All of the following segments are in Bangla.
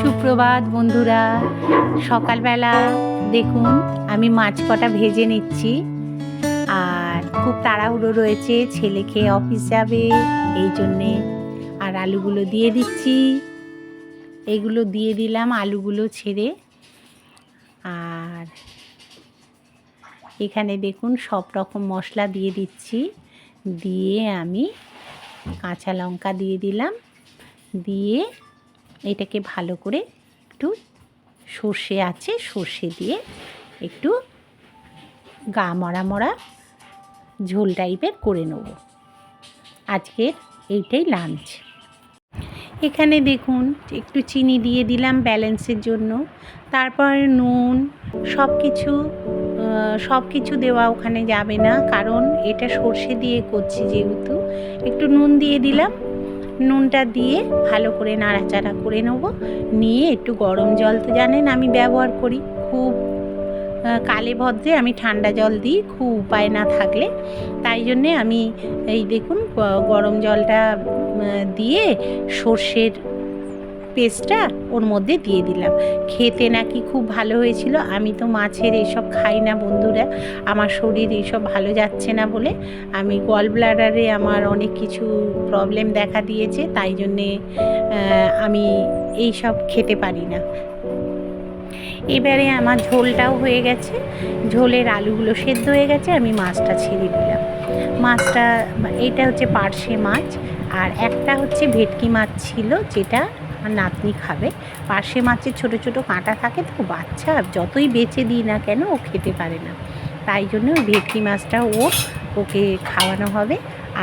সুপ্রভাত বন্ধুরা। সকালবেলা দেখুন, আমি মাছ কটা ভেজে নিচ্ছি। আর খুব তাড়াহুড়ো রয়েছে, ছেলে খেয়ে অফিস যাবে, এই জন্যে আর আলুগুলো দিয়ে দিচ্ছি। এগুলো দিয়ে দিলাম আলুগুলো ছেড়ে। আর এখানে দেখুন, সব রকম মশলা দিয়ে দিচ্ছি। দিয়ে আমি কাঁচা লঙ্কা দিয়ে দিলাম। দিয়ে এটাকে ভালো করে একটু সর্ষে আছে, সর্ষে দিয়ে একটু গা মরা মরা ঝোল টাইপের করে নেব। আজকের এইটাই লাঞ্চ এখানে দেখুন, একটু চিনি দিয়ে দিলাম ব্যালেন্সের জন্য। তারপর নুন সব কিছু সব কিছু দেওয়া ওখানে যাবে না, কারণ এটা সর্ষে দিয়ে করছি যেহেতু। একটু নুন দিয়ে দিলাম নুনটা দিয়ে ভালো করে নাড়াচাড়া করে নেব। নিয়ে একটু গরম জল তো জানেন আমি ব্যবহার করি। খুব কালে ভদ্রে আমি ঠান্ডা জল দিই, খুব উপায় না থাকলে। তাই জন্যে আমি এই দেখুন গরম জলটা দিয়ে সর্ষের পেস্টটা ওর মধ্যে দিয়ে দিলাম। খেতে নাকি খুব ভালো হয়েছিল। আমি তো মাছের এসব খাই না বন্ধুরা। আমার শরীর এইসব ভালো যাচ্ছে না বলে আমি গল ব্লাডারে আমার অনেক কিছু প্রবলেম দেখা দিয়েছে। তাই জন্যে আমি এই সব খেতে পারি না। এবারে আমার ঝোলটাও হয়ে গেছে। ঝোলের আলুগুলো সেদ্ধ হয়ে গেছে। আমি মাছটা ছেড়ে দিলাম। মাছটা, এটা হচ্ছে পার্শে মাছ। আর একটা হচ্ছে ভেটকি মাছ ছিল, যেটা আমার নাতনি খাবে। পার্শে মাছের ছোট ছোট কাঁটা থাকে তো বাচ্চা যতই বেচে দিই না কেন ও খেতে পারে না। তাই জন্য ভেটকি মাছটা ও ওকে খাওয়ানো হবে।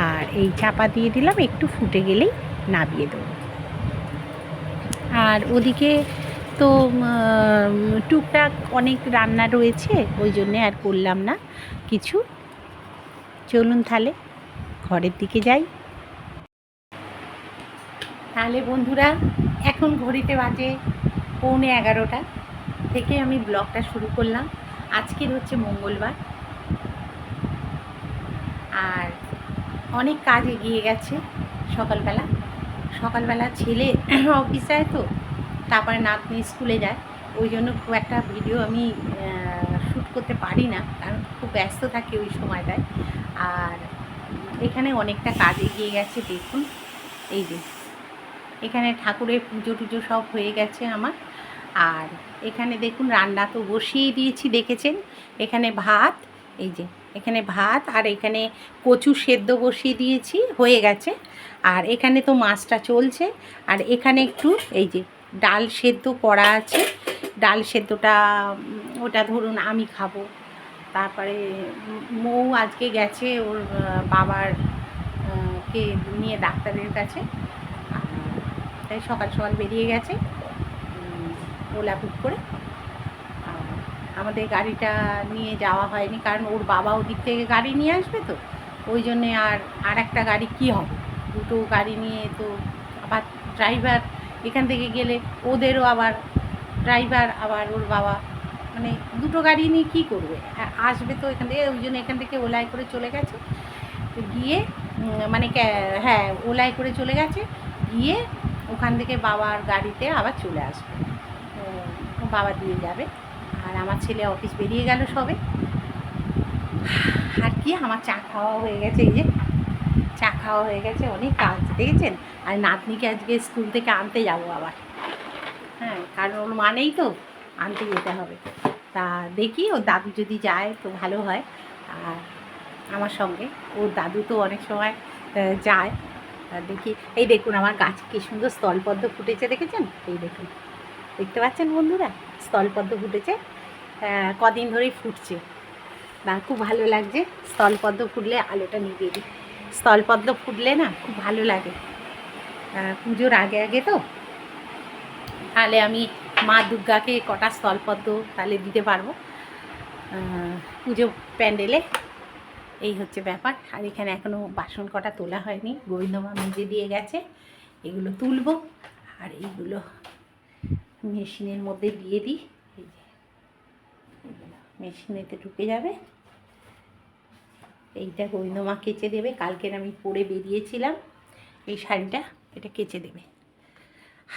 আর এই চাপা দিয়ে দিলাম, একটু ফুটে গেলেই নাবিয়ে দেবো। আর ওদিকে তো টুকটাক অনেক রান্না রয়েছে, ওই জন্যে আর করলাম না কিছু। চলুন তাহলে, ঘরের দিকে যাই। তাহলে বন্ধুরা, এখন ঘড়িতে বাজে পৌনে এগারোটা থেকে আমি ব্লগটা শুরু করলাম। আজকের হচ্ছে মঙ্গলবার। আর অনেক কাজ এগিয়ে গেছে সকালবেলা। সকালবেলা ছেলে অফিস যায় তো, তারপরে নাতনি স্কুলে যায়। ওই জন্য খুব একটা ভিডিও আমি শ্যুট করতে পারি না, কারণ খুব ব্যস্ত থাকি ওই সময়টায়। আর এখানে অনেকটা কাজ এগিয়ে গেছে, দেখুন। এই যে। এখানে ঠাকুরের পুজো টুজো সব হয়ে গেছে আমার। আর এখানে দেখুন রান্না তো বসিয়ে দিয়েছি, দেখেছেন? এখানে ভাত, এই যে, এখানে ভাত আর এখানে কচু সেদ্ধ বসিয়ে দিয়েছি, হয়ে গেছে। আর এখানে তো মাছটা চলছে। আর এখানে একটু, এই যে, ডাল সেদ্ধ করা আছে। ডাল সেদ্ধটা ওটা ধরুন আমি খাব। তারপরে মৌ আজকে গেছে ওর বাবার কে, নিয়ে ডাক্তারের কাছে। তাই সকাল সকাল বেরিয়ে গেছে। ওলা বুক করে। আমাদের গাড়িটা নিয়ে যাওয়া হয়নি, কারণ ওর বাবা ওদিক থেকে গাড়ি নিয়ে আসবে তো। ওই জন্যে আর আর একটা গাড়ি কী হবে? দুটো গাড়ি নিয়ে তো আবার ড্রাইভার এখান থেকে গেলে ওদেরও আবার ড্রাইভার আবার ওর বাবা মানে দুটো গাড়ি নিয়ে কী করবে? আসবে তো এখান থেকে, ওই জন্য এখান থেকে ওলাই করে চলে গেছে। গিয়ে মানে হ্যাঁ ওলাই করে চলে গেছে। গিয়ে ওখান থেকে বাবার গাড়িতে আবার চলে আসবে। ও বাবা দিয়ে যাবে। আর আমার ছেলে অফিস বেরিয়ে গেল সবে। আর কি, আমার চা খাওয়া হয়ে গেছে এই যে। চা খাওয়া হয়ে গেছে, অনেক কাজ, দেখেছেন? আর নাতনিকে আজকে স্কুল থেকে আনতে যাব আবার। হ্যাঁ কারণ ওর মানেই তো আনতে যেতে হবে। তা দেখি, ওর দাদু যদি যায় তো ভালো হয়। আর আমার সঙ্গে, ওর দাদু তো অনেক সময় যায়। দেখি, এই দেখুন আমার গাছ কি সুন্দর স্থলপদ্ম ফুটেছে, দেখেছেন? এই দেখুন। দেখতে পাচ্ছেন বন্ধুরা? স্থলপদ্ম ফুটেছে। কদিন ধরেই ফুটছে। না খুব ভালো লাগছে। স্থলপদ্ম ফুটলে আলোটা নিভিয়ে দিই। স্থলপদ্ম ফুটলে না খুব ভালো লাগে। পুজোর আগে আগে তো। তাহলে আমি মা দুর্গাকে কটা স্থলপদ্ম তাহলে দিতে পারব? পুজো প্যান্ডেলে। এই হচ্ছে ব্যাপার। আর এখানে এখনও বাসন কটা তোলা হয়নি। গোবিন্দমা মেজে দিয়ে গেছে। এগুলো তুলবো। আর এইগুলো মেশিনের মধ্যে দিয়ে দিই। এই যে মেশিনেতে ঢুকে যাবে। এইটা গোবিন্দমা কেচে দেবে। কালকের আমি পরে বেরিয়েছিলাম। এই শাড়িটা এটা কেচে দেবে।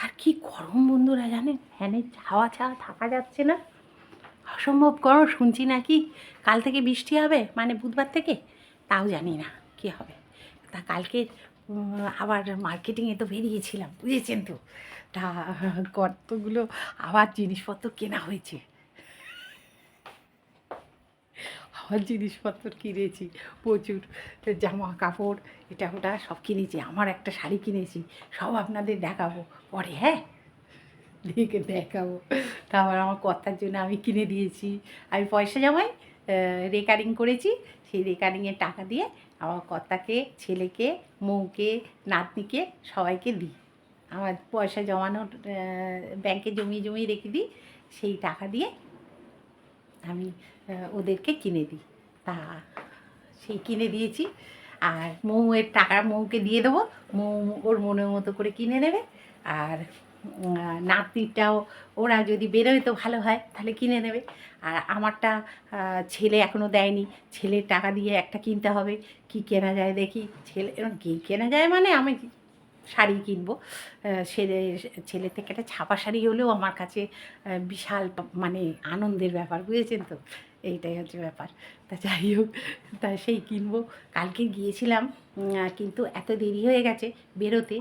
আর কি গরম বন্ধুরা জানেন? ফ্যানের হাওয়া ছাড়া থাকা যাচ্ছে না। অসম্ভব গরম শুনছি নাকি? কাল থেকে বৃষ্টি হবে মানে বুধবার থেকে? তাও জানি না, কি হবে? তা কালকে আবার মার্কেটিংয়ে তো বেরিয়েছিলাম, বুঝেছেন তো? তা কতগুলো আবার জিনিসপত্র কেনা হয়েছে? আবার জিনিসপত্র কিনেছি, প্রচুর জামা কাপড়, এটা ওটা সব কিনেছি, আমার একটা শাড়ি কিনেছি, সব আপনাদের দেখাবো, পরে হ্যাঁ? দেখে দেখাবো। তারপর আমার কর্তার জন্য আমি কিনে দিয়েছি। আমি পয়সা জমাই রেকারিং করেছি। সেই রেকারিংয়ের টাকা দিয়ে আমার কর্তাকে ছেলেকে, মৌকে, নাতনিকে সবাইকে দিই। আমার পয়সা জমানোর ব্যাংকে জমিয়ে জমিয়ে রেখে দিই। সেই টাকা দিয়ে আমি ওদেরকে কিনে দিই। তা সেই কিনে দিয়েছি। আর মৌয়ের টাকা মৌকে দিয়ে দেবো। মৌ ওর মনের মতো করে কিনে নেবে। আর নাতনিটাও, ওরা যদি বেরোয় তো ভালো হয়, তাহলে কিনে নেবে। আর আমারটা ছেলে এখনও দেয়নি। ছেলের টাকা দিয়ে একটা কিনতে হবে। কি কেনা যায় দেখি? ছেলে কি কেনা যায় মানে আমি শাড়ি কিনবো। ছেলে ছেলে থেকে একটা ছাপা শাড়ি হলেও আমার কাছে বিশাল মানে আনন্দের ব্যাপার, বুঝেছেন তো? এইটাই হচ্ছে ব্যাপার। তা যাই হোক, তা সেই কিনবো। কালকে গিয়েছিলাম কিন্তু এত দেরি হয়ে গেছে বেরোতে।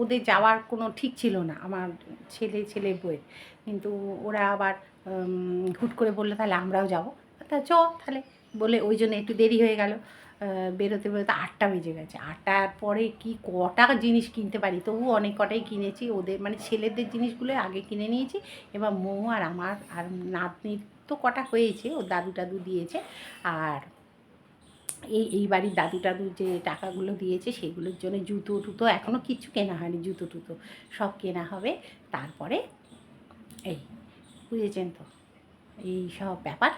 ওদের যাওয়ার কোনো ঠিক ছিল না, আমার ছেলে ছেলে বইয়ের কিন্তু ওরা আবার হুট করে বলল, তাহলে আমরাও যাব। তা চ, তাহলে বলে ওই জন্য একটু দেরি হয়ে গেল। বেরোতে বেরোতে আটটা বেজে গেছে। আটটার পরে কি কটা জিনিস কিনতে পারি? তবু অনেক কটাই কিনেছি। ওদের মানে ছেলেদের জিনিসগুলো আগে কিনে নিয়েছি। এবার মৌ আর আমার আর নাতনির তো কটা হয়েছে, ও দাদু, টাদু দিয়েছে। আর এই এই বাড়ির দাদু টাদু যে টাকাগুলো দিয়েছে সেগুলোর জন্য জুতো টুতো এখনও কিছু কেনা হয়নি, জুতো টুতো সব কেনা হবে। তারপরে এই, বুঝেছেন তো? এই সব ব্যাপার।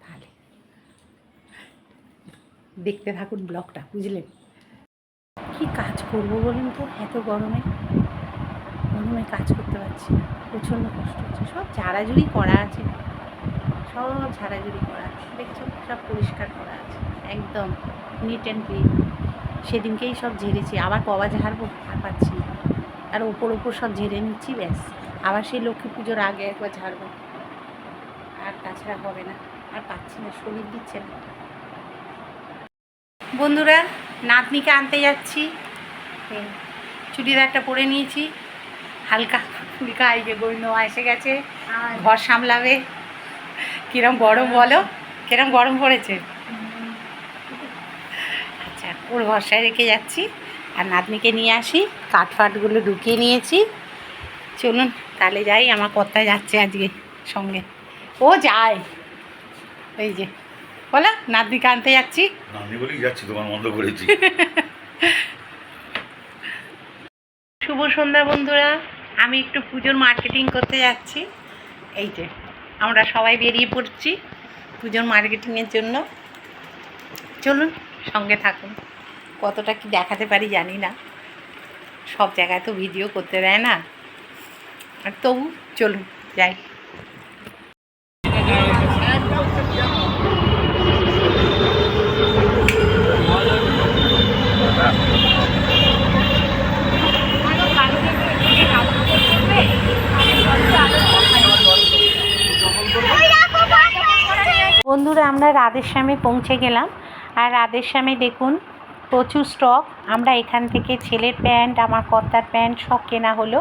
তাহলে দেখতে থাকুন ব্লগটা, বুঝলেন? কি কাজ করব বলুন তো? এত গরমে। গরমে কাজ করতে পারছি প্রচণ্ড কষ্ট হচ্ছে। সব ঝাড়াঝুড়ি করা আছে। সব ঝাড়াঝুড়ি করা আছে। দেখছ সব পরিষ্কার করা আছে। একদম নিট অ্যান্ড ক্লিন সেদিনকেই সব ঝেড়েছি আবার কবা ঝাড়বো আর পাচ্ছি না। আর ওপর ওপর সব ঝেড়ে নিচ্ছি ব্যাস। আবার সেই লক্ষ্মী পুজোর আগে একবার ঝাড়বো। আর তাছাড়া হবে না আর পাচ্ছি না শরীর দিচ্ছে না। বন্ধুরা নাতনিকে আনতে যাচ্ছি। চুড়িদারটা পরে নিয়েছি। হালকা ফুলকা এই যে এসে গেছে ঘর সামলাবে। কিরম গরম বলো? কিরম গরম পড়েছে? ওর ভরসায় রেখে যাচ্ছি। আর নাতনিকে নিয়ে আসি কাঠ ফাটগুলো ঢুকিয়ে নিয়েছি। চলুন তাহলে যাই আমার কর্তায় যাচ্ছে আজকে সঙ্গে। ও যায়। এই যে বলো নাতনিকে আনতে যাচ্ছি। যাচ্ছি দোকান বন্ধ করেছি। শুভ সন্ধ্যা বন্ধুরা আমি একটু পুজোর মার্কেটিং করতে যাচ্ছি। এই যে আমরা সবাই বেরিয়ে পড়ছি পুজোর মার্কেটিংয়ের জন্য। চলুন সঙ্গে থাকুন। কতটা কি দেখাতে পারি জানি না। সব জায়গায় তো ভিডিও করতে দেয় না। আর তবু চলুন, যাই। বন্ধুরা, আমরা রাধেশ্যামে পৌঁছে গেলাম। আর রাধেশ্যামে দেখুন প্রচুর স্টক আমরা এখান থেকে ছেলের প্যান্ট, আমার কর্তার প্যান্ট সব কেনা হলো।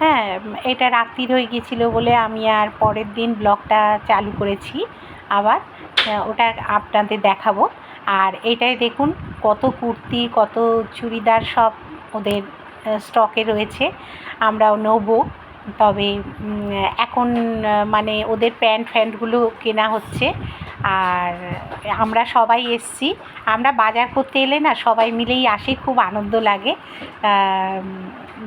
হ্যাঁ এটা রাত্রির হয়ে গেছিল বলে আমি আর পরের দিন ব্লগটা চালু করেছি। আবার ওটা আপনাদের দেখাবো। আর এটাই দেখুন, কত কুর্তি, কত চুড়িদার সব ওদের স্টকে রয়েছে। আমরাও নেব। তবে এখন মানে ওদের প্যান্ট ফ্যান্টগুলো কেনা হচ্ছে। আর আমরা সবাই এসছি। আমরা বাজার করতে এলে না সবাই মিলেই আসি, খুব আনন্দ লাগে।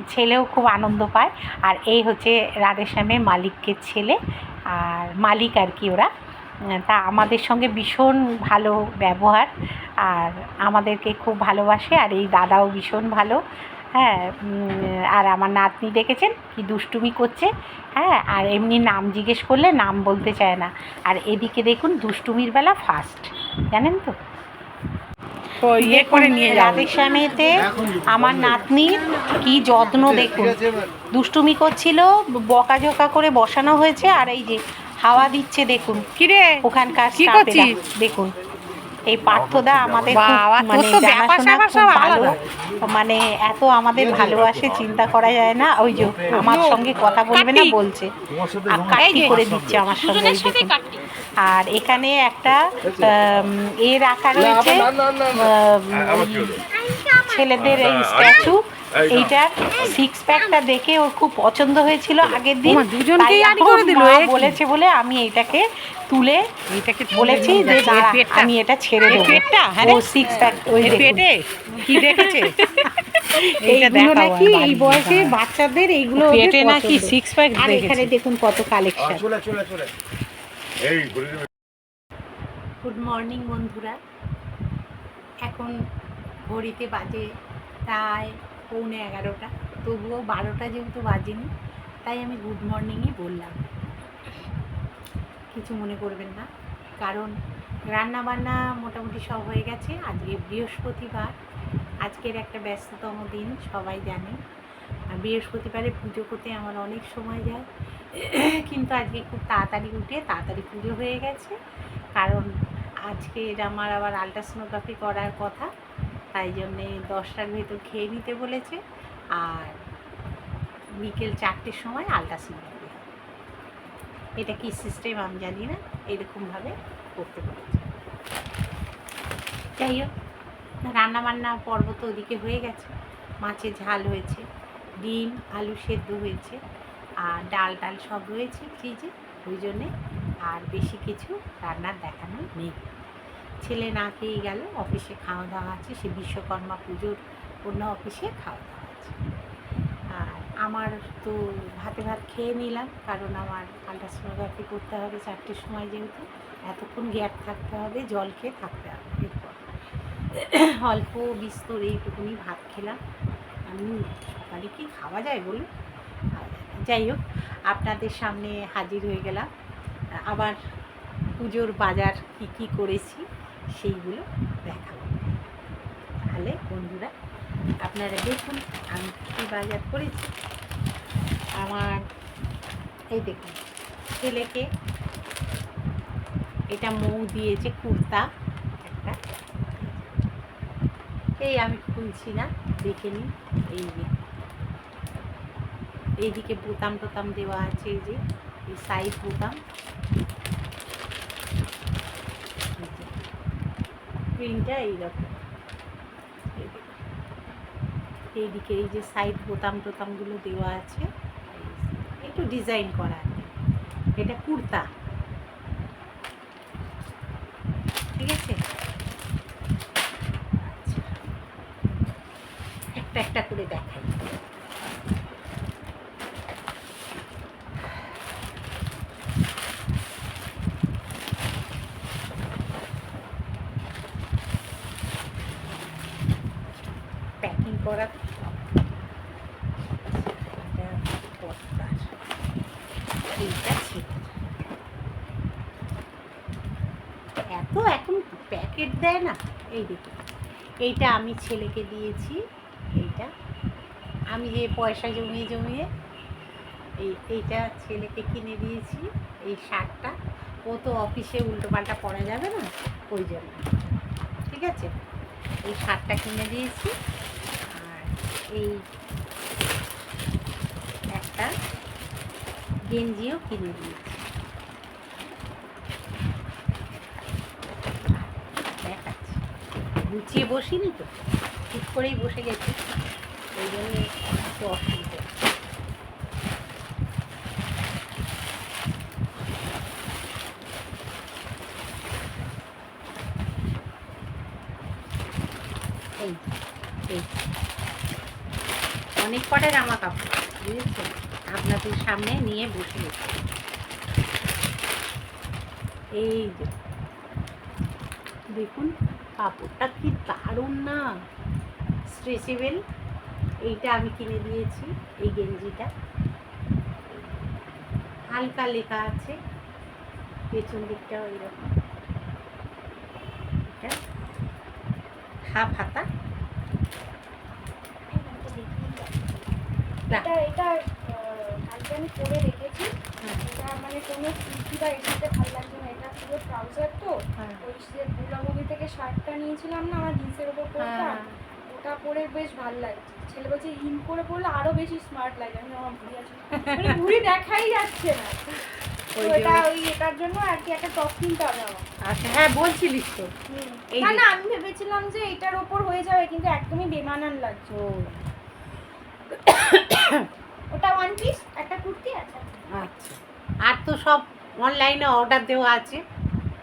ছেলেও খুব আনন্দ পায়। আর এই হচ্ছে রাধেশ্যামের মালিকের ছেলে আর মালিক আর কি ওরা। তা আমাদের সঙ্গে ভীষণ ভালো ব্যবহার। আর আমাদেরকে খুব ভালোবাসে। আর এই দাদাও ভীষণ ভালো। হ্যাঁ আর আমার নাতনি দেখেছেন কি দুষ্টুমি করছে হ্যাঁ আর এমনি নাম জিজ্ঞেস করলে নাম বলতে চায় না। আর এদিকে দেখুন দুষ্টুমির বেলা ফার্স্ট জানেন তো? ইয়ে করে নিয়ে রাধেশ্যামেতে আমার নাতনির কি যত্ন দেখুন। দুষ্টুমি করছিল বকাঝোকা করে বসানো হয়েছে আর এই যে হাওয়া দিচ্ছে দেখুন। কিরে? ওখানকার দেখুন। এই পার্থদা আমাদের মানে ভালো। মানে এত আমাদের ভালোবাসে চিন্তা করা যায় না। ওই যে আমার সঙ্গে কথা বলবে না বলছে। কাটি করে দিচ্ছে আমার সঙ্গে আর এখানে একটা এর আকার রাখা রয়েছে ছেলেদের এই স্ট্যাচু এইটার সিক্স প্যাকটা দেখে ওর খুব পছন্দ হয়েছিল আগের দিন। দুজনকেই এখন করে দিল? বলেছে বলে আমি এইটাকে তুলে এটাকে বলেছি যে আমি এটা ছেড়ে দেবো। পেটটা, হ্যাঁ ও সিক্স প্যাক ওই এই পেটে কি দেখেছে? এইগুলো নাকি এই বয়সে বাচ্চাদের এইগুলো পেটে নাকি six pack আর এখানে দেখুন কত কালেকশন চলে চলে চলে। এই গুড মর্নিং বন্ধুরা। এখন ঘড়িতে বাজে প্রায় পৌনে এগারোটা। তবুও বারোটা যেহেতু বাজেনি, তাই আমি গুড মর্নিংই বললাম। কিছু মনে করবেন না, কারণ রান্না বান্না মোটামুটি সব হয়ে গেছে। আজকে বৃহস্পতিবার, আজকের একটা ব্যস্ততম দিন, সবাই জানে। আর বৃহস্পতিবারে পুজো করতে আমার অনেক সময় যায়। কিন্তু আজকে খুব তাড়াতাড়ি উঠে তাড়াতাড়ি পুজো হয়ে গেছে। কারণ আজকে আমার আবার আলট্রাসোনোগ্রাফি করার কথা। তাই জন্যে দশটার ভেতর খেয়ে নিতে বলেছে। আর বিকেল চারটের সময় আলট্রাসোনোগ্রাফি হবে এটা কি সিস্টেম আমি জানি না এরকমভাবে করতে বলেছে। যাই হোক, রান্নাবান্না পর্ব তো ওদিকে হয়ে গেছে। মাছের ঝাল হয়েছে, ডিম, আলু সেদ্ধ হয়েছে, আর ডাল টাল সব রয়েছে ফ্রিজে, ওই জন্যে আর বেশি কিছু রান্নার দেখানো নেই। ছেলে না খেয়ে গেল অফিসে খাওয়া দাওয়া আছে, সে বিশ্বকর্মা পুজোর অন্য অফিসে খাওয়া দাওয়া আছে। আর আমার তো ভাতে ভাত খেয়ে নিলাম, কারণ আমার আলট্রাসোনোগ্রাফি করতে হবে চারটের সময় যেহেতু, এতক্ষণ গ্যাপ থাকতে হবে, জল খেয়ে থাকতে হবে এরপর। অল্প বিস্তর এইটুকুনি ভাত খেলাম। আমি সকালে কি খাওয়া যায় বলুন। যাই হোক, আপনাদের সামনে হাজির হয়ে গেলাম। আবার পুজোর বাজার কি কি করেছি সেইগুলো দেখাবো। তাহলে বন্ধুরা, আপনারা দেখুন, আমি কী বাজার করেছি। আমার, এই দেখুন, ছেলেকে এটা মৌ দিয়েছে, কুর্তা একটা। এই আমি খুলছি না, দেখে নিন, এই যে। এইদিকে বোতাম টোতাম দেওয়া আছে, এই যে, এই সাইড বোতাম এই যে। প্রিন্টটা এইরকম। এইদিকে এই যে সাইড বোতাম টোতামগুলো দেওয়া আছে, একটু ডিজাইন করা আছে এটা কুর্তা ঠিক আছে আচ্ছা। একটা একটা করে দেখাই প্যাকিং করা তো। এটা পর্দার। এইটা ছিল এত এখন প্যাকেট দেয় না এই দেখুন এইটা আমি ছেলেকে দিয়েছি, এইটা। আমি যে পয়সা জমিয়ে জমিয়ে এই, এইটা ছেলেকে কিনে দিয়েছি, এই শার্টটা। ও তো অফিসে উল্টোপাল্টা পরা যাবে না, ওই জন্য। ঠিক আছে? এই শার্টটা কিনে দিয়েছি, আর এই একটা গেঞ্জিও কিনে দিয়েছি। গুছিয়ে বসিনি তো, ঠিক করেই বসে গেছি। ওই জন্য একটু অসুবিধা। এই এই। অনেক কটা জামা কাপড়, বুঝেছেন? আপনাদের সামনে নিয়ে বসে গেছি। এই যে, দেখুন। কাপড়টা কি দারুণ না? স্ট্রেচেবেল এইটা আমি কিনে দিয়েছি এই গেঞ্জিটা। হালকা লেখা আছে পেছন দিকটাও এরকম এটা হাফ হাতা। এটা এটা কালকে আমি পরে রেখেছি। এটা মানে কোনো কুর্তি বা এটাতে ভালো লাগছে না পুরো ট্রাউজার তো হ্যাঁ। ওই যে দুর্গামুখী থেকে শার্টটা নিয়েছিলাম না আমার জিন্সের উপর পরতাম। ওটা পরে বেশ ভালো লাগছে। ছেলে বলছে ইন করে পরলে আরও বেশি স্মার্ট লাগে। আমি আমার ভুড়ি আছে। মানে ভুড়ি দেখাই যাচ্ছে না। ওই এটার জন্য আর কি একটা টপ কিনতে হবে আমার আচ্ছা হ্যাঁ বলছিলিস তো। না না আমি ভেবেছিলাম যে এটার ওপর হয়ে যাবে কিন্তু একদমই বেমানান লাগছে। ওটা ওয়ান পিস একটা কুর্তি আছে আচ্ছা। আর তো সব অনলাইনে অর্ডার দেওয়া আছে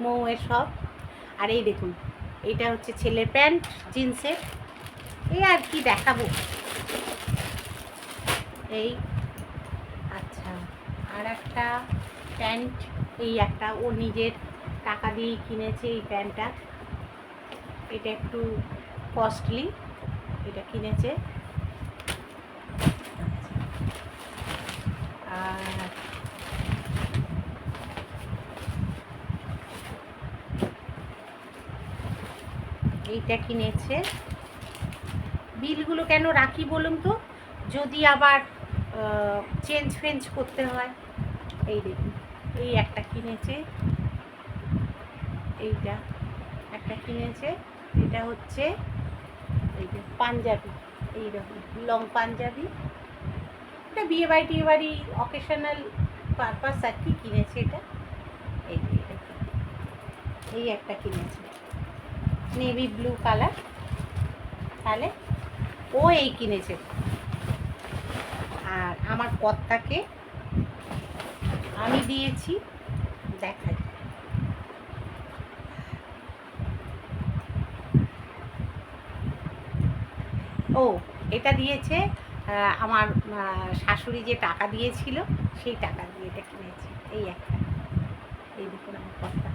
মৌয়ের সব। আর এই দেখুন এইটা হচ্ছে ছেলের প্যান্ট, জিন্সের। এই আর কি দেখাবো। এই আচ্ছা আর একটা প্যান্ট, এই একটা, ও নিজের টাকা দিয়ে কিনেছে এই প্যান্টটা। এটা একটু কস্টলি এটা কিনেছে। আর এইটা কিনেছে। বিলগুলো কেন রাখি বলুন তো? যদি আবার চেঞ্জ ফেঞ্জ করতে হয়। এই দেখুন, এই একটা কিনেছে। এইটা একটা কিনেছে। এটা হচ্ছে এই যে পাঞ্জাবি এইরকম লং পাঞ্জাবি। এটা বিয়ে বাড়ি, টিয়ে বাড়ি অকেশনাল পারপাস আর কি কিনেছে এটা। এই এই একটা কিনেছে। নেভি ব্লু কালার তাহলে ও এই কিনেছে। আর আমার কর্তাকে আমি দিয়েছি, দেখাই। ও, এটা দিয়েছে আমার শাশুড়ি যে টাকা দিয়েছিল, সেই টাকা দিয়ে এটা কিনেছি। এই একটা। এই দেখুন আমার কর্তা।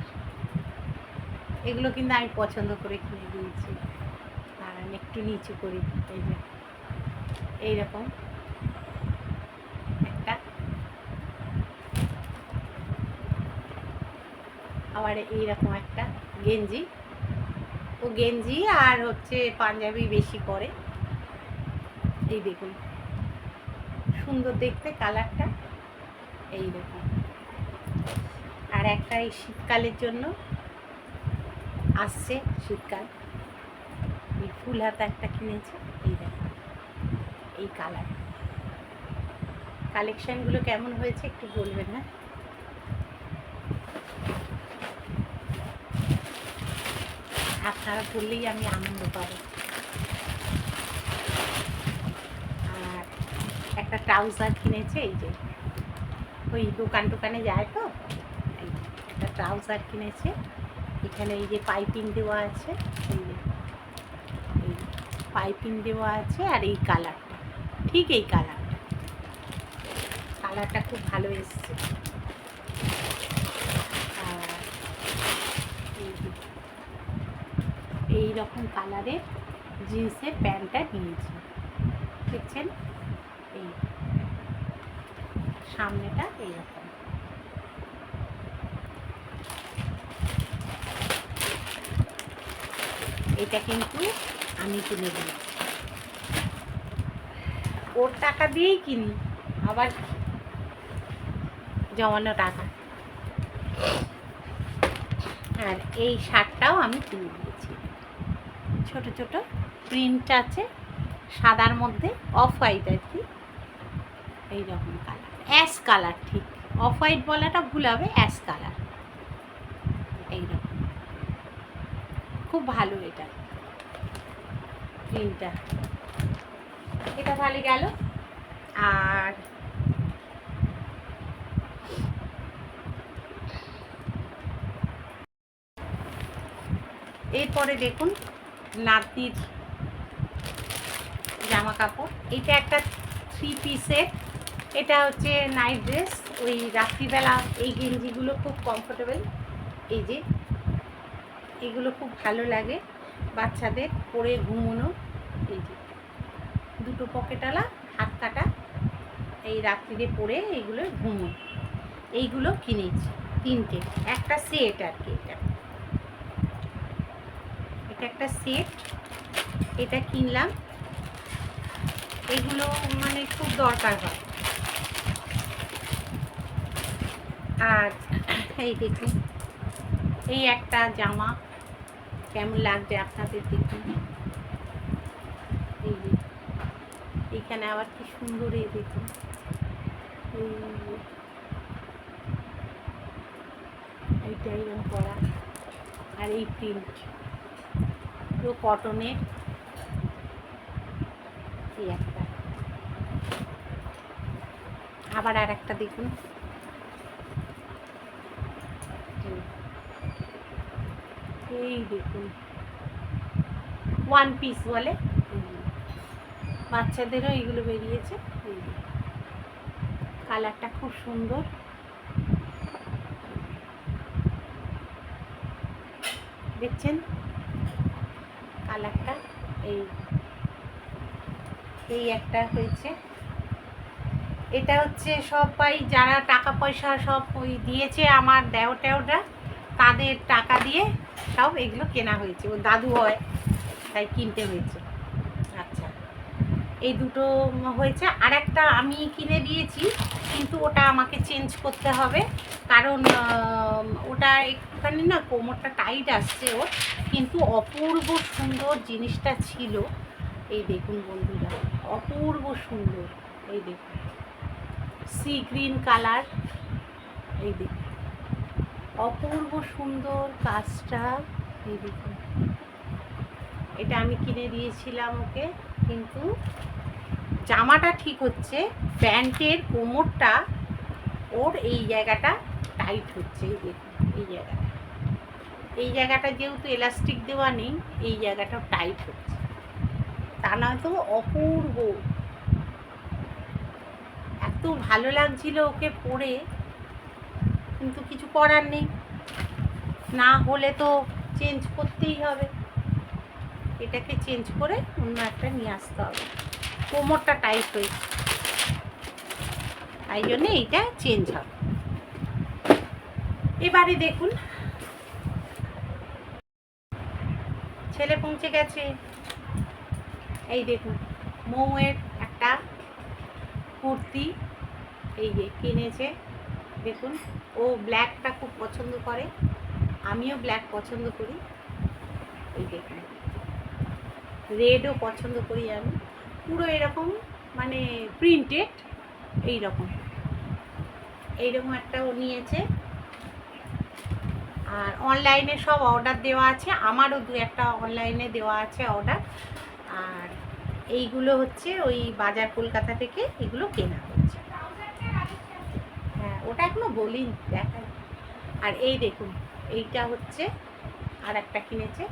এগুলো কিন্তু আমি পছন্দ করে কিনে দিয়েছি। আর আমি একটু নিচু করি এই যে। এইরকম। একটা। আবার এইরকম একটা গেঞ্জি। ও গেঞ্জি আর হচ্ছে পাঞ্জাবি বেশি পরে। এই দেখুন। সুন্দর দেখতে কালারটা। এই আর একটা এই শীতকালের জন্য আসছে শীতকাল। এই ফুল হাতা একটা কিনেছে, এই দেখুন এই কালার। কালেকশানগুলো কেমন হয়েছে একটু বলবেন না আপনারা বললেই আমি আনন্দ পাবো। আর একটা ট্রাউজার কিনেছে, এই যে, ওই দোকান টোকানে যায় তো? একটা ট্রাউজার কিনেছে। এখানে এই যে পাইপিং দেওয়া আছে, এই এই পাইপিং দেওয়া আছে আর এই কালারটা, ঠিক এই কালারটা। কালারটা খুব ভালো এসছে। এই রকম কালারের জিন্সের প্যান্টটা নিয়েছি, দেখছেন? এই সামনেটা এইরকম। এটা কিন্তু আমি কিনে দিই ওর টাকা দিয়েই কিনি। আবার জমানো টাকা। আর এই শার্টটাও আমি কিনে দিয়েছি। ছোট ছোট প্রিন্ট আছে সাদার মধ্যে অফ হোয়াইট আর কি। এইরকম কালার অ্যাশ কালার ঠিক। অফ হোয়াইট বলাটা ভুল হবে অ্যাশ কালার এইরকম খুব ভালো এটা। প্রিন্টটা এটা ভালো গেল। আর এরপরে দেখুন নাতির জামা কাপড় এটা একটা থ্রি পিসের এটা হচ্ছে নাইট ড্রেস ওই রাত্রিবেলা এই গেঞ্জিগুলো খুব কমফোর্টেবল এই যে এগুলো খুব ভালো লাগে বাচ্চাদের পরে ঘুমোনো। এই যে দুটো পকেটালা হাত কাটা, এই রাত্রিরে পরে এইগুলো ঘুমো। এইগুলো কিনেছি, তিনটে। একটা সেট আর কি এটা। এটা একটা সেট, এটা কিনলাম। এগুলো মানে খুব দরকার হয়। আর এই দেখুন, এই একটা জামা। কেমন লাগবে আপনাদের দেখুন। এই যে এইখানে আবার কি সুন্দর এই দেখুন। এইটা এরকম করা। আর এই প্রিন্ট পুরো কটনের এই একটা। আবার আর একটা দেখুন। এই দেখুন। ওয়ান পিস বলে। বাচ্চাদেরও এইগুলো বেরিয়েছে। কালারটা খুব সুন্দর। দেখছেন? কালারটা এই। এই একটা হয়েছে। এটা হচ্ছে সবাই যারা টাকা পয়সা সব ওই দিয়েছে আমার দেও টেওটা তাদের টাকা দিয়ে সব এগুলো কেনা হয়েছে। ও দাদু হয়, তাই কিনতে হয়েছে। আচ্ছা। এই দুটো হয়েছে। আর একটা আমি কিনে দিয়েছি, কিন্তু ওটা আমাকে চেঞ্জ করতে হবে। কারণ ওটা একটুখানি না কোমরটা টাইট আসছে ওর। কিন্তু অপূর্ব সুন্দর জিনিসটা ছিল। এই দেখুন বন্ধুরা, অপূর্ব সুন্দর। এই দেখুন। সি গ্রিন কালার এই দেখুন। অপূর্ব সুন্দর কাজটা এই দেখুন। এটা আমি কিনে দিয়েছিলাম ওকে, কিন্তু জামাটা ঠিক হচ্ছে, প্যান্টের কোমরটা ওর এই জায়গাটা টাইট হচ্ছে, এই দেখুন, এই জায়গাটা। এই জায়গাটা যেহেতু এলাস্টিক দেওয়া নেই, এই জায়গাটা টাইট হচ্ছে। তা নয়তো অপূর্ব। এত ভালো লাগছিল ওকে পরে। কিন্তু কিছু করার নেই। না হলে তো চেঞ্জ করতেই হবে। এটাকে চেঞ্জ করে অন্য একটা নিয়ে আসতে হবে। কোমরটা টাইট হয়েছে। তাই জন্য এইটা চেঞ্জ হবে। এবারে দেখুন। ছেলে পৌঁছে গেছে। এই দেখুন, মৌয়ের একটা কুর্তি এই যে কিনেছে। দেখুন, ও ব্ল্যাকটা খুব পছন্দ করে। আমিও ব্ল্যাক পছন্দ করি। এই দেখুন। রেডও পছন্দ করি আমি। পুরো এরকম মানে প্রিন্টেড এই রকম এইরকম একটা ও নিয়েছে। আর অনলাইনে সব অর্ডার দেওয়া আছে। আমারও দু একটা অনলাইনে দেওয়া আছে অর্ডার আর এইগুলো হচ্ছে ওই বাজার কলকাতা থেকে এগুলো কেনা। ওটা এখনও বলিনি, দেখাই। আর এই দেখুন, এইটা হচ্ছে আর একটা কিনেছে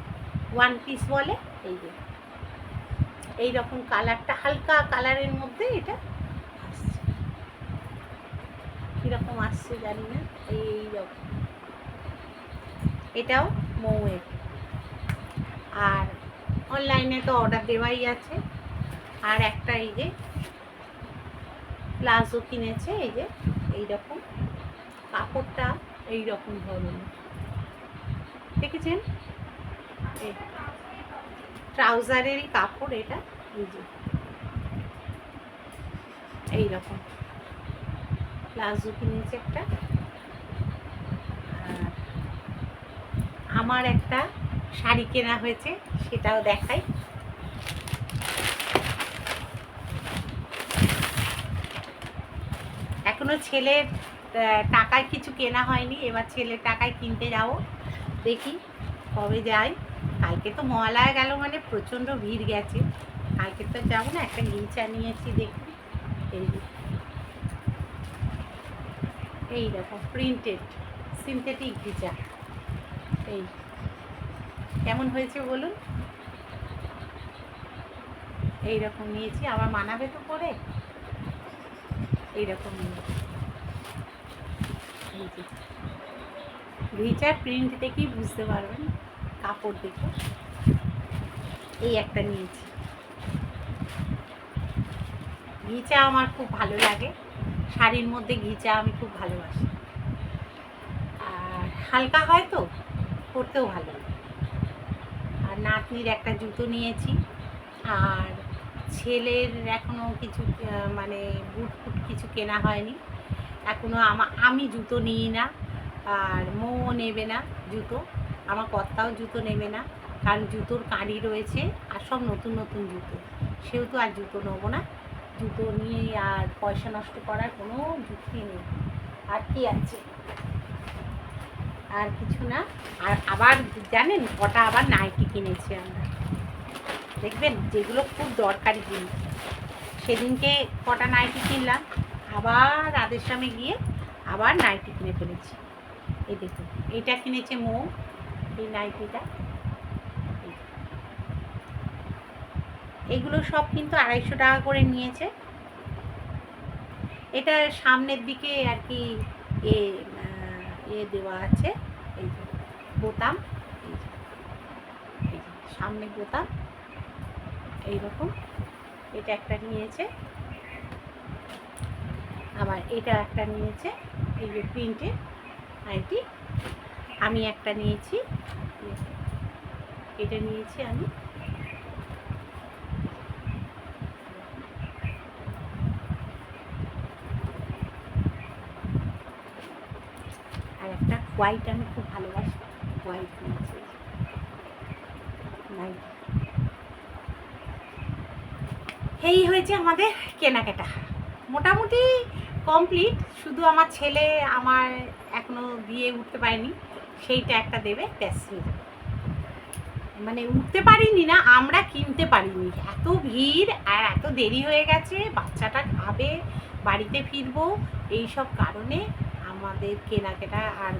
ওয়ান পিস বলে, এই যে। এই রকম কালারটা, হালকা কালারের মধ্যে এটা আসছে। কীরকম আসছে জানি না এই রকম এটাও মৌয়ের। আর অনলাইনে তো অর্ডার দেওয়াই আছে। আর একটা এই যে প্লাজো কিনেছে, এই যে। এই রকম কাপড়টা এই রকম ধরনের। দেখেছেন? এই ট্রাউজারেরই কাপড় এটা, এই রকম প্লাজো কিনেছে একটা। আমার একটা শাড়ি কেনা হয়েছে, সেটাও দেখাই। এখনও ছেলের টাকায় কিছু কেনা হয়নি। এবার ছেলের টাকায় কিনতে যাব। দেখি কবে যাই কালকে তো মহালয়া গেল মানে প্রচণ্ড ভিড় গেছে। কালকে তো যাব না, একটা গিঞ্চা নিয়েছি দেখি। এই। এই দেখো প্রিন্টেড সিনথেটিক গিজা। এই। কেমন হয়েছে বলুন? এই রকম নিয়েছি। আবার মানাবে তো পরে? এইরকম নিয়েছি। ভিচার প্রিন্ট দেখেই বুঝতে পারবেন, কাপড় দেখে। এই একটা নিয়েছি। ঘিচা আমার খুব ভালো লাগে। শাড়ির মধ্যে ঘিচা আমি খুব ভালোবাসি। আর হালকা হয় তো, পরতেও ভালো আর নাতনির একটা জুতো নিয়েছি। আর ছেলের এখনও কিছু মানে বুট ফুট কিছু কেনা হয়নি। এখনও আমা, আমি জুতো নিই না। আর মৌ নেবে না জুতো। আমার কর্তাও জুতো নেবে না। কারণ জুতোর কাঁড়ি রয়েছে আর সব নতুন নতুন জুতো। সেহেতু আর জুতো নেব না। জুতো নিয়ে আর পয়সা নষ্ট করার কোনো যুক্তি নেই। আর কি আছে? আর কিছু না। আর আবার জানেন, কটা আবার নাইটি কিনেছি আমরা। দেখবেন, যেগুলো খুব দরকারি জিনিস। সেদিনকে কটা নাইটি কিনলাম? আবার সামনে গিয়ে আবার নাইটি কিনে ফেলেছি। এই দেখুন এইটা কিনেছে মৌ, এই নাইটিটা। এগুলো সব কিন্তু আড়াইশো টাকা করে নিয়েছে। এটা সামনের দিকে আর কি এ এ দেওয়া আছে, এই যে বোতাম সামনে বোতাম, এইরকম। এটা একটা নিয়েছে। আবার এটা একটা নিয়েছে, এই যে প্রিন্টের নাইটি আমি একটা নিয়েছি, এটা নিয়েছি আমি। আর একটা হোয়াইট আমি খুব ভালোবাসি, হোয়াইট নিয়েছি। এই হয়েছে আমাদের কেনাকাটা। মোটামুটি কমপ্লিট শুধু আমার ছেলে, আমার এখনও বিয়ে উঠতে পারেনি, সেইটা একটা দেবে, ব্যাস মানে উঠতে পারিনি না, আমরা কিনতে পারিনি। এত ভিড় আর এত দেরি হয়ে গেছে, বাচ্চাটা খাবে, বাড়িতে ফিরবো এই সব কারণে আমাদের কেনাকাটা আর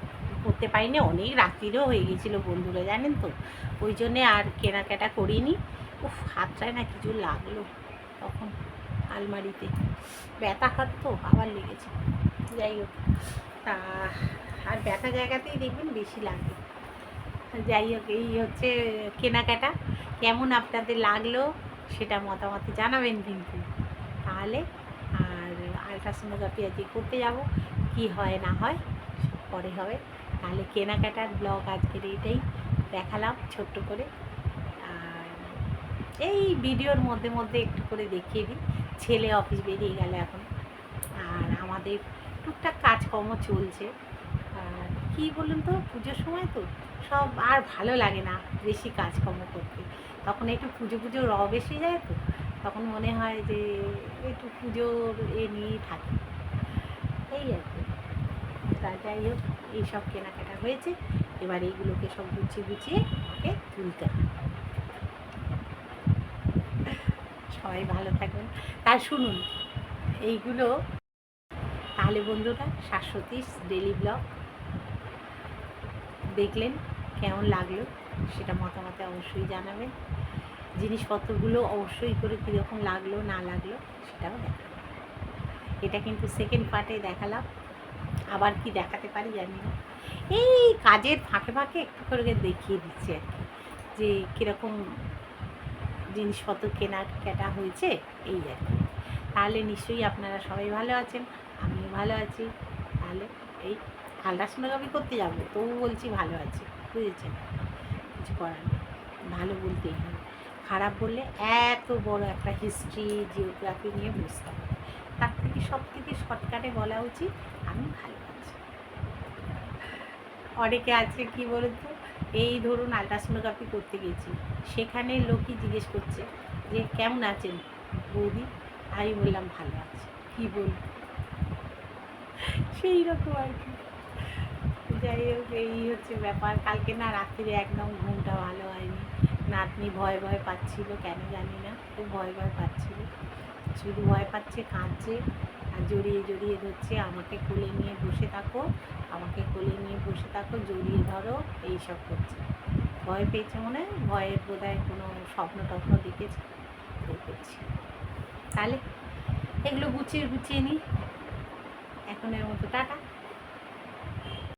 করতে পারিনি। অনেক রাত্রিরও হয়ে গেছিল বন্ধুরা, জানেন তো? ওই জন্যে আর কেনাকাটা করিনি। উফ, হাতটায় না কিছু লাগল। তখন আলমারিতে। ব্যথা হাত তো আবার লেগেছে। যাই হোক, তা আর ব্যথা জায়গাতেই দেখবেন বেশি লাগে। যাই হোক, এই হচ্ছে কেনাকাটা। কেমন আপনাদের লাগল সেটা মতামত জানাবেন কিন্তু। তাহলে আর আলট্রাসোনোগ্রাফি আজকে করতে যাব। কি হয়, না হয়, পরে হবে। তাহলে কেনাকাটার ব্লগ আজকের এইটাই দেখালাম ছোট্ট করে। আর এই ভিডিওর মধ্যে মধ্যে একটু করে দেখিয়ে দিই। ছেলে অফিস বেরিয়ে গেল এখন। আর আমাদের টুকটাক কাজকর্ম চলছে। আর কি বলুন তো, পুজোর সময় তো সব আর ভালো লাগে না বেশি কাজকর্ম করতে। তখন একটু পুজো পুজো রব এসে যায় তো, তখন মনে হয় যে একটু পুজোর এ নিয়েই থাকি। এই আর কি। তা যাই হোক, এইসব কেনাকাটা হয়েছে। এবার এইগুলোকে সব গুছিয়ে গুছিয়ে আমাকে তুলতে হবে। সবাই ভালো থাকবেন তা শুনুন, এইগুলো তাহলে বন্ধুরা শাশ্বতীশ ডেলি ব্লগ। দেখলেন কেমন লাগল সেটা মতামতে অবশ্যই জানাবেন। জিনিসপত্রগুলো অবশ্যই করে কীরকম লাগল, না লাগল সেটাও দেখাবেন। এটা কিন্তু সেকেন্ড পার্টে দেখালাম। আবার কি দেখাতে পারি জানি না। এই কাজের ফাঁকে ফাঁকে একটু করে দেখিয়ে দিচ্ছি আর কি, যে কীরকম জিনিসপত্র কেনাকাটা হয়েছে, এই আর কি। তাহলে নিশ্চয়ই আপনারা সবাই ভালো আছেন, আমিও ভালো আছি। তাহলে এই আল্ট্রাসোনোগ্রাফি করতে যাব, তবু বলছি ভালো আছি, বুঝেছেন? কিছু করার নেই, ভালো বলতেই হবে। খারাপ বললে এত বড় একটা হিস্ট্রি জিওগ্রাফি নিয়ে বুঝতে হবে। তার থেকে সব থেকে শর্টকাটে বলা উচিত, আমি ভালো আছি। অনেকে আছে কি বলুন তো? এই ধরুন আল্ট্রাসোনোগ্রাফি করতে গেছি। সেখানে লোকই জিজ্ঞেস করছে যে, কেমন আছেন? বৌদি, আমি বললাম, ভালো আছি। কী বল? সেই রকম আর কি। যাই হোক, এই হচ্ছে ব্যাপার। কালকে না রাত্রিরে একদম ঘুমটা ভালো হয়নি। নাতনি ভয় ভয় পাচ্ছিল, কেন জানি না। খুব ভয় ভয় পাচ্ছিল। শুধু ভয় পাচ্ছে, কাঁদছে আর জড়িয়ে জড়িয়ে ধরছে। আমাকে কোলে নিয়ে বসে থাকো। আমাকে কোলে নিয়ে বসে থাকো, জড়িয়ে ধরো, এইসব করছে। ভয় পেয়েছে মনে হয়? ভয়ের বোধহয় কোনো স্বপ্ন টপ্ন দেখেছে? দেখেছি তাহলে এগুলো গুছিয়ে গুছিয়ে নিই এখন এর মতো টাটা।